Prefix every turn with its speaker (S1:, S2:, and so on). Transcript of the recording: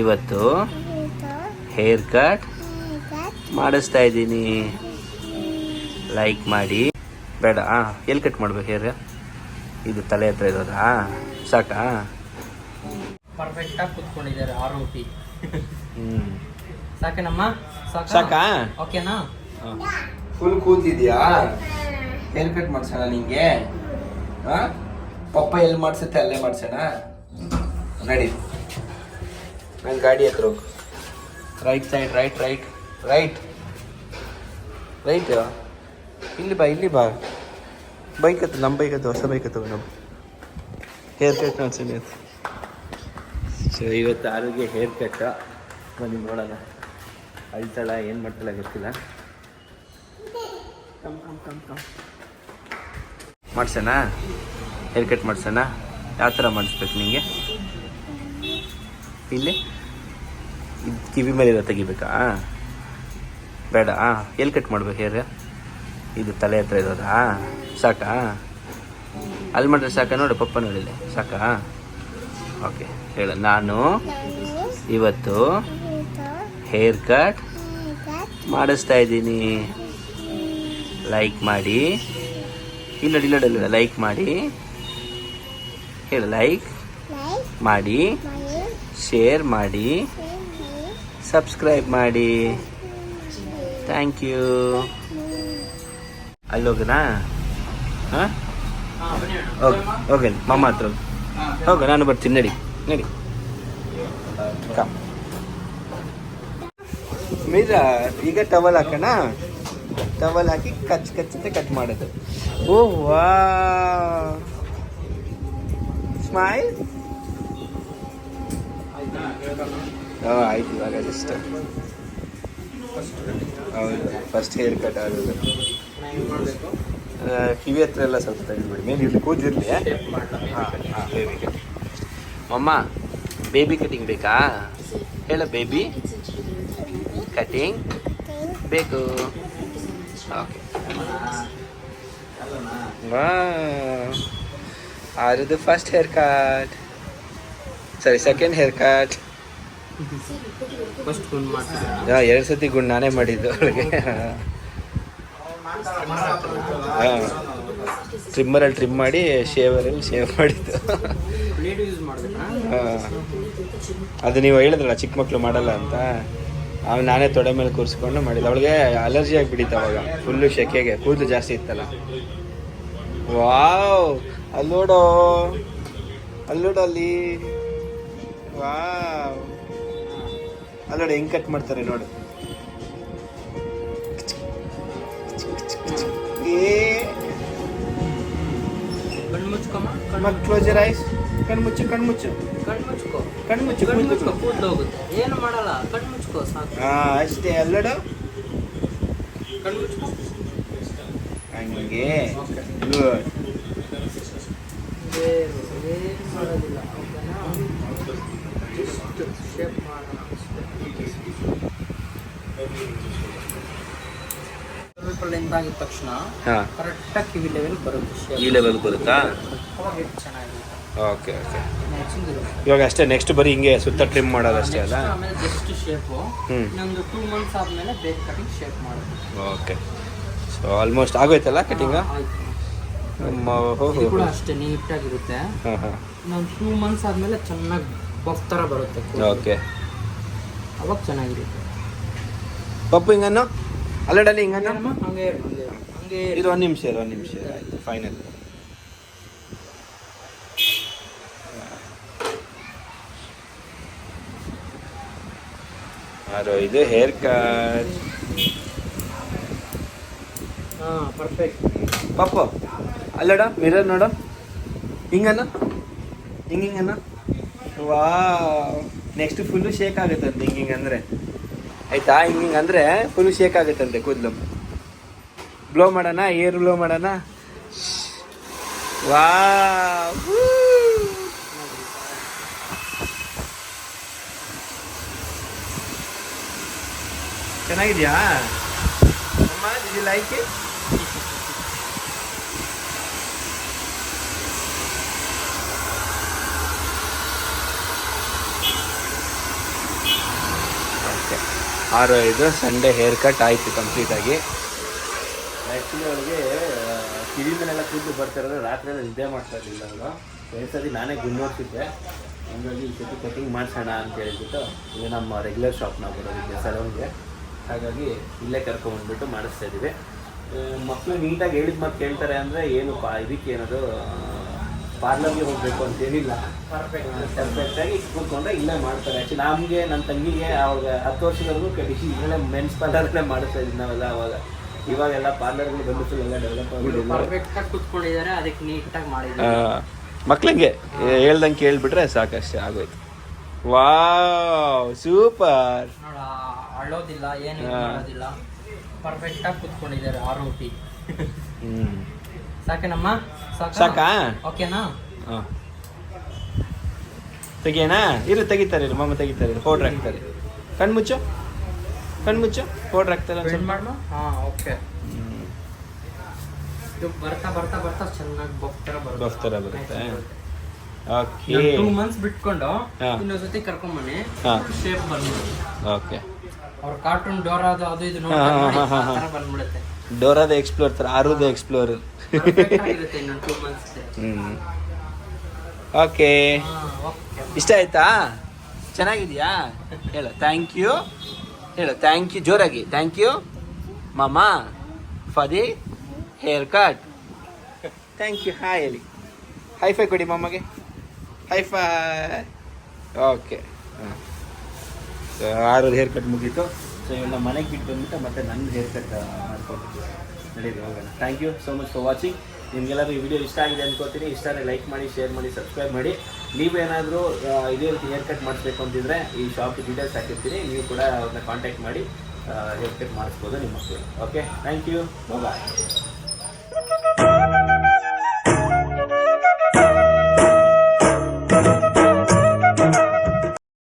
S1: ಇವತ್ತು hair cut ಮಾಡಿಸ್ತಾ ಇದ್ದೀನಿ. ಲೈಕ್ ಮಾಡಿ. ಬೇಡ ಎಲ್ಲಿ ಕಟ್ ಮಾಡ್ಬೇಕು ಹೇರ್ ಇದು ತಲೆ ಹತ್ರ ಇರೋದಾ? ಸಾಕಾ?
S2: ಪರ್ಫೆಕ್ಟ್ ಕುತ್ಕೊಂಡಿದ್ದಾರೆ ಆರೋಪಿ.
S1: ಹ್ಞೂ
S2: ಸಾಕೇನಮ್ಮ?
S1: ಸಾಕಾ?
S2: ಓಕೆನಾ?
S1: ಫುಲ್ ಕೂತಿದ್ಯಾ? ಹೇರ್ ಕಟ್ ಮಾಡ್ಸೋಣ ನಿಂಗೆ? ಹಾ? ಪಪ್ಪ ಎಲ್ಲಿ ಮಾಡ್ಸುತ್ತೆ ಅಲ್ಲೇ ಮಾಡ್ಸೋಣ? ನಡಿ. ನನ್ನ ಗಾಡಿ ಹತ್ರ ಹೋಗು. Right side right right right right ಇಲ್ಲಿ ಬಾ ಇಲ್ಲಿ ಬಾ. ಬೈಕ್ ಹತ್ತು ನಮ್ಮ ಬೈಕ್ ಹತ್ತು ಹೊಸ ಬೈಕ್ ಹತ್ತು ನಮ್ಮ ಹೇರ್ ಕಟ್ ಇವತ್ತು ಸೊ ಇವತ್ತು ಆರೋಗ್ಯ ಹೇರ್ ಕಟ್ ಬನ್ನಿ ನೋಡೋಣ. ಅಳ್ತಾಳ ಏನು ಮಾಡ್ತಾಳ ಗೊತ್ತಿಲ್ಲ. ಕಮ್ ಕಮ್ ಕಮ್ ಕಮ್ ಮಾಡ್ಸೋಣ ಹೇರ್ ಕಟ್ ಮಾಡ್ಸೋಣ ಯಾವ ಥರ ಮಾಡಿಸ್ಬೇಕು ನಿಂಗೆ? ಇಲ್ಲಿ? ಇದು ಕಿವಿ ಮೇಲೆ ಇರೋ ತೆಗಿಬೇಕಾ? ಬೇಡ ಎಲ್ಲಿ ಕಟ್ ಮಾಡ್ಬೇಕು ಹೇರ್? ಇದು ತಲೆ ಹತ್ರ ಇರೋದಾ? ಸಾಕಾ? ಅಲ್ಲಿ ಮಾಡಿದ್ರೆ ಸಾಕಾ? ನೋಡು ಪಪ್ಪ ನೋಡಿಲ್ಲ ಸಾಕಾ? ಓಕೆ ಹೇಳ. ನಾನು ಇವತ್ತು ಹೇರ್ ಕಟ್ ಮಾಡಿಸ್ತಾ ಇದ್ದೀನಿ. ಲೈಕ್ ಮಾಡಿ. ಇಲ್ಲ ಇಲ್ಲ ಇಲ್ಲ ಲೈಕ್ ಮಾಡಿ. ಹೇಳ ಲೈಕ್ ಮಾಡಿ. ಶೇರ್ ಮಾಡಿ ಸಬ್ಸ್ಕ್ರೈಬ್ ಮಾಡಿ. ಥ್ಯಾಂಕ್ ಯು ಅಲ್ಲಿ ಹೋಗೋಣ? ಹಾಂ? ಓಕೆ ಓಕೆ ಮಮ್ಮ ಹತ್ರ ಹೋಗ. ನಾನು ಬರ್ತೀನಿ. ನಡಿ ನಡಿ. ಕಮ್ ಈಗ ಟವಲ್ ಹಾಕೋಣ? ಟವಲ್ ಹಾಕಿ ಕಚ್ ಅಂತ ಕಟ್ ಮಾಡೋದು. ಓ ವಾ ಸ್ಮೈಲ್ ಹಾಂ, ಆಯ್ತು, ಇವಾಗ ಜಸ್ಟ್ ಹೌದು ಫಸ್ಟ್ ಹೇರ್ ಕಟ್ ಆಗೋದು ಕಿವಿ ಹತ್ರ ಎಲ್ಲ ಸ್ವಲ್ಪ ತೆಗೆದುಬಿಡಿ ಮೇಲೆ ಇರಲಿ ಕೂಜಿರಲಿ ಹಾಂ ಬೇಬಿ ಕಟಿಂಗ್ ಮಮ್ಮ ಬೇಬಿ ಕಟಿಂಗ್ ಬೇಕಾ? ಹೇಳ ಬೇಬಿ ಕಟಿಂಗ್ ಬೇಕು. ಓಕೆ ಆರದು ಫಸ್ಟ್ ಹೇರ್ ಕಟ್ ಸರಿ ಸೆಕೆಂಡ್ ಹೇರ್ ಕಟ್
S2: ಫಸ್ಟ್ ಗುಂಡ್
S1: ಎರಡು ಸತಿ ಗುಣ ನಾನೇ ಮಾಡಿದ್ದು ಅವಳಿಗೆ. ಹಾಂ. ಟ್ರಿಮ್ಮರಲ್ಲಿ ಟ್ರಿಮ್ ಮಾಡಿ ಶೇವರಲ್ಲಿ ಶೇವ್ ಮಾಡಿದ್ದು. ಹಾಂ. ಅದು ನೀವು ಹೇಳಿದ್ರಲ್ಲ ಚಿಕ್ಕ ಮಕ್ಕಳು ಮಾಡಲ್ಲ ಅಂತ. ಅವ್ನು ನಾನೇ ತೊಡೆ ಮೇಲೆ ಕೂರಿಸ್ಕೊಂಡು ಮಾಡಿದ್ದು. ಅವಳಿಗೆ ಅಲರ್ಜಿ ಆಗಿಬಿಡಿತ್ತು ಅವಾಗ. ಫುಲ್ಲು ಶೆಕೆಗೆ ಕೂದಲು ಜಾಸ್ತಿ ಇತ್ತಲ್ಲ. ವಾವ್! ಅಲ್ಲೋಡೋ. ಅಲ್ಲೋಡೋ ಅಲ್ಲಿ ವಾವ್! ಅಲ್ಲೋಡು ಹೆಂಗ್ ಕಟ್ ಮಾಡ್ತಾರೆ ನೋಡು ಏ
S2: ಕಣ್ಣು ಮುಚ್ಕೊಮ್ಮ
S1: ಮತ್ ಕ್ಲೋಸರ್ ಐಸ್ ಕಣ್ಮುಚ್ಚು ಕಣ್ಮುಚ್ಚು
S2: ಕಣ್ಣು ಮುಚ್ಕೋ
S1: ಕಣ್ಮುಚ್ಚು
S2: ಕಣ್ಣು
S1: ಕೂದಲು
S2: ಮುಚ್ಕೋ ಕೂದಲು ಹೋಗುತ್ತೆ ಏನು ಮಾಡಲ್ಲ ಕಣ್ಣು ಮುಚ್ಕೋ ಸಾಕು
S1: ಹಾ ಅಷ್ಟೇ ಅಲ್ಲೋಡು
S2: ಕಣ್ಣು ಮುಚ್ಕೋ
S1: ಹಂಗೆ
S2: ಓಕೆ
S1: ಗುಡ್
S2: ಬೇರು ಏನು ಮಾಡೋದಿಲ್ಲ ಓಕೆನಾ ಜಸ್ಟ್ ಶೇಪ್ ಮಾಡೋಣ ಅಷ್ಟೇ ಸ್ವಲ್ಪ ಲೆಂತ್ ಆಗಿದ ತಕ್ಷಣ
S1: ಹಾಂ.
S2: ಕರೆಕ್ಟಾಗಿ ಕಿವಿ ಲೆವೆಲ್ ಬರುತ್ತೆ.
S1: ಈ ಲೆವೆಲ್ ಬರುತ್ತಾ?
S2: ಚೆನ್ನಾಗಿರುತ್ತೆ
S1: ಓಕೆ ಓಕೆ.
S2: ಮ್ಯಾಚಿಂಗ್ ಇರುತ್ತೆ.
S1: ಇವಾಗ ಅಷ್ಟೇ ನೆಕ್ಸ್ಟ್ ಬರೀ ಹಿಂಗೆ ಸುತ್ತ ಟ್ರಿಮ್ ಮಾಡೋದು ಅಷ್ಟೇ ಅಲ್ಲ?
S2: ಆಮೇಲೆ ಜಸ್ಟ್ ಶೇಪು
S1: ಹ್ಞೂ
S2: ಇನ್ನೊಂದು ಟೂ ಮಂತ್ಸ್ ಆದಮೇಲೆ ಬೇಕ್ ಕಟಿಂಗ್ ಶೇಪ್ ಮಾಡೋದು.
S1: ಓಕೆ. ಸೊ ಆಲ್ಮೋಸ್ಟ್ ಆಗೋಯ್ತಲ್ಲ ಕಟಿಂಗ
S2: ಇದು ಕೂಡ ಅಷ್ಟೇ ನೀಟಾಗಿರುತ್ತೆ.
S1: ಹಾಂ ಹಾಂ.
S2: ಇನ್ನೊಂದು ಟೂ ಮಂತ್ಸ್ ಆದಮೇಲೆ ಚೆನ್ನಾಗಿ ಬಫ್ ಥರ ಬರುತ್ತೆ
S1: ಓಕೆ.
S2: ಅವಾಗ ಚೆನ್ನಾಗಿರುತ್ತೆ.
S1: ಪಪ್ಪು ಹಿಂಗನ್ನು ಅಲ್ಲಡಲ್ಲಿ ಹಿಂಗನ್ನು?
S2: ಏನಮ್ಮ? ಹಂಗೆ ಹಂಗೆ ಇರು,
S1: ಇದು ಒಂದು ನಿಮಿಷ ಇರು ಒಂದು ನಿಮಿಷ ಆಯ್ತು ಫೈನಲ್ ಯಾರು ಇದು ಹೇರ್ ಕಟ್
S2: ಹಾಂ ಪರ್ಫೆಕ್ಟ್
S1: ಪಪ್ಪು ಅಲ್ಲಡ ಮಿರರ್ ನೋಡ. ಹಿಂಗನ್ನ? ಹಿಂಗ ಹಿಂಗನ್ನ? ವಾ ನೆಕ್ಸ್ಟ್ ಫುಲ್ಲು ಶೇಕ್ ಆಗುತ್ತೆ ಹಿಂಗ ಹಿಂಗ ಅಂದ್ರೆ. ಆಯ್ತಾ? ಹಿಂಗೆ ಹಿಂಗೆ ಅಂದ್ರೆ ಫುಲ್ ಶೇಕ್ ಆಗುತ್ತಂತೆ ಕೂದಲು. ಬ್ಲೋ ಮಾಡೋಣ? ಏರ್ ಬ್ಲೋ ಮಾಡೋಣ? ವಾ ಚೆನ್ನಾಗಿದ್ಯಾ? ಅಮ್ಮ ಲೈಕ್ ಇಟ್ ಓಕೆ ಆರು ಐದು ಸಂಡೇ ಹೇರ್ ಕಟ್ ಆಯಿತು ಕಂಪ್ಲೀಟಾಗಿ ಆ್ಯಕ್ಚುಲಿ ಅವ್ರಿಗೆ ಕಿವಿ ಮೇಲೆಲ್ಲ ಕೂದಲು ರಾತ್ರಿ ಎಲ್ಲ ನಿದ್ದೆ ಮಾಡ್ತಾ ಇರಲಿಲ್ಲ ಅವರು ಎರಡು ಸರಿ ನಾನೇ ಗುನ್ನೋಡ್ತಿದ್ದೆ ಹಂಗಾಗಿ ಈ ಸತಿ ಕಟಿಂಗ್ ಮಾಡಿಸೋಣ ಅಂತ ಹೇಳ್ಬಿಟ್ಟು ಇಲ್ಲಿ ನಮ್ಮ ರೆಗ್ಯುಲರ್ ಶಾಪ್ನ ಬರೋದಕ್ಕೆ ಸಲೂನ್ಗೆ ಹಾಗಾಗಿ ಇಲ್ಲೇ ಕರ್ಕೊಂಡ್ಬಿಟ್ಟು ಮಾಡಿಸ್ತಾ ಇದ್ದೀವಿ. ಮಕ್ಕಳು ನೀಟಾಗಿ ಹೇಳಿದ ಮತ್ತು ಕೇಳ್ತಾರೆ ಅಂದರೆ ಏನು ಇದಕ್ಕೆ ಏನದು ಪಾರ್ಲರ್ಗೆ ಹೋಗಬೇಕು ಅಂತ ಏನಿಲ್ಲ. ಪರ್ಫೆಕ್ಟಾಗಿ ಕೂತ್ಕೊಂಡ್ರೆ ಇಲ್ಲೇ ಮಾಡ್ತಾರೆ. ಆ್ಯಕ್ಚುಲಿ ನಮಗೆ ನನ್ನ ತಂಗಿಗೆ ಅವಾಗ ಹತ್ತು ವರ್ಷದವರೆಗೂ ಕಡಿಸಿ ಇಲ್ಲೇ ಮೆನ್ಸ್ ಪಾರ್ಲರ್ನೇ ಮಾಡಿಸ್ತಾ ಇದ್ವಿ ನಾವೆಲ್ಲ ಅವಾಗ. ಇವಾಗೆಲ್ಲ ಪಾರ್ಲರ್ಗಳು ಬಂದ್ಬಿಟ್ಟು ಎಲ್ಲ ಡೆವಲಪ್ ಪರ್ಫೆಕ್ಟಾಗಿ
S2: ಪರ್ಫೆಕ್ಟ್ ಆಗಿ ಕುತ್ಕೊಂಡಿದ್ದಾರೆ ಅದಕ್ಕೆ ನೀಟಾಗಿ ಮಾಡಿದ್ದಾರೆ
S1: ಮಕ್ಳಿಗೆ ಹೇಳ್ದಂಗೆ ಕೇಳಿಬಿಟ್ರೆ ಸಾಕಷ್ಟೇ ಆಗೋಯ್ತು. Wow super.
S2: ನೋಡ ಅಳ್ಳೋದಿಲ್ಲ ಏನು. ಮಾಡೋದಿಲ್ಲ ಪರ್ಫೆಕ್ಟ್ ಆಗಿ ಕುತ್ಕೊಂಡಿದ್ದಾರೆ ಆರೋಪಿ.
S1: ಹ್ಮ್.
S2: ಸಾಕೇನಮ್ಮ?
S1: ಸಾಕಾ?
S2: ಓಕೆನಾ?
S1: ಹಾಂ. ತೆಗಿಯೋಣ ಇರು ತೆಗಿತಾರೆ ಇರು ಮಾಮ ತೆಗಿತಾರೆ ಇರು ಪೌಡ್ರ್ ಹಾಕ್ತಾರೆ. ಕಣ್ಮುಚ್ಚು ಕಣ್ಮುಚ್ಚು ಪೌಡ್ರ್ ಹಾಕ್ತಾರೆ
S2: ಹಾ ಓಕೆ. ಇದು ಬರ್ತಾ ಬರ್ತಾ ಬರ್ತಾ ಚೆನ್ನಾಗಿ ಬಫ್ತರ ಬರುತ್ತೆ.
S1: ಬಫ್ತರ ಬರುತ್ತೆ. ಓಕೆ.
S2: ಟೂ ಮಂತ್ಸ್ ಬಿಟ್ಕೊಂಡು
S1: ಇನ್ನೊಂದು
S2: ಇನ್ನೊಂದ್ಸತಿ ಕರ್ಕೊಂಬನ್ನಿ. ಶೇಪ್ ಬಂದ್ಬಿಡುತ್ತೆ.
S1: ಓಕೆ.
S2: ಅವ್ರ ಕಾರ್ಟೂನ್ ಡೋರ್ ಅದು ಅದು ಇದು ನೋಡಿ. ಬಂದ್ಬಿಡುತ್ತೆ.
S1: ಡೋರಾದ ಎಕ್ಸ್ಪ್ಲೋರ್ ಥರ ಆರುದ ಎಕ್ಸ್ಪ್ಲೋರ್ ಹ್ಞೂ ಓಕೆ ಇಷ್ಟ ಆಯ್ತಾ? ಚೆನ್ನಾಗಿದ್ಯಾ? ಹೇಳು ಥ್ಯಾಂಕ್ ಯು ಹೇಳು ಥ್ಯಾಂಕ್ ಯು ಜೋರಾಗಿ. ಥ್ಯಾಂಕ್ ಯು ಮಾಮ ಫದಿ hair cut thank you hi ಹೇಳಿ ಹೈ ಫೈ ಕೊಡಿ ಮಾಮಗೆ. ಹೈ. ಫೈ ಓಕೆ ಆರು ಹೇರ್ ಕಟ್ ಮುಗೀತು. ಸೊ ಇವನ್ನ ಮನೆಗೆ ಬಿಟ್ಟು ಬಂದ್ಬಿಟ್ಟು ಮತ್ತೆ ನನ್ನ ಹೇರ್ ಕಟ್ ಮಾಡ್ಕೊಂಡು ನಡೀರಿ, ಹೋಗೋಣ. Thank you so much for watching ನಿಮಗೆಲ್ಲರೂ ಈ ವಿಡಿಯೋ ಇಷ್ಟ ಆಗಿದೆ ಅನ್ಕೋತೀನಿ. ಇಷ್ಟ ಆದರೆ ಲೈಕ್ ಮಾಡಿ ಶೇರ್ ಮಾಡಿ. ಸಬ್ಸ್ಕ್ರೈಬ್ ಮಾಡಿ ನೀವೇನಾದರೂ ಇದೇ ರೀತಿ ಹೇರ್ ಕಟ್ ಮಾಡಿಸ್ಬೇಕು ಅಂತಿದ್ರೆ ಈ ಶಾಪ್ ಡೀಟೇಲ್ಸ್ ಹಾಕಿರ್ತೀನಿ. ನೀವು ಕೂಡ ಅವ್ರನ್ನ ಕಾಂಟ್ಯಾಕ್ಟ್ ಮಾಡಿ ಹೇರ್ ಕಟ್ ಮಾಡಿಸ್ಬೋದು ನಿಮ್ಮ ಮಕ್ಕಳು ಓಕೆ ಥ್ಯಾಂಕ್ ಯು ಬಾಯ್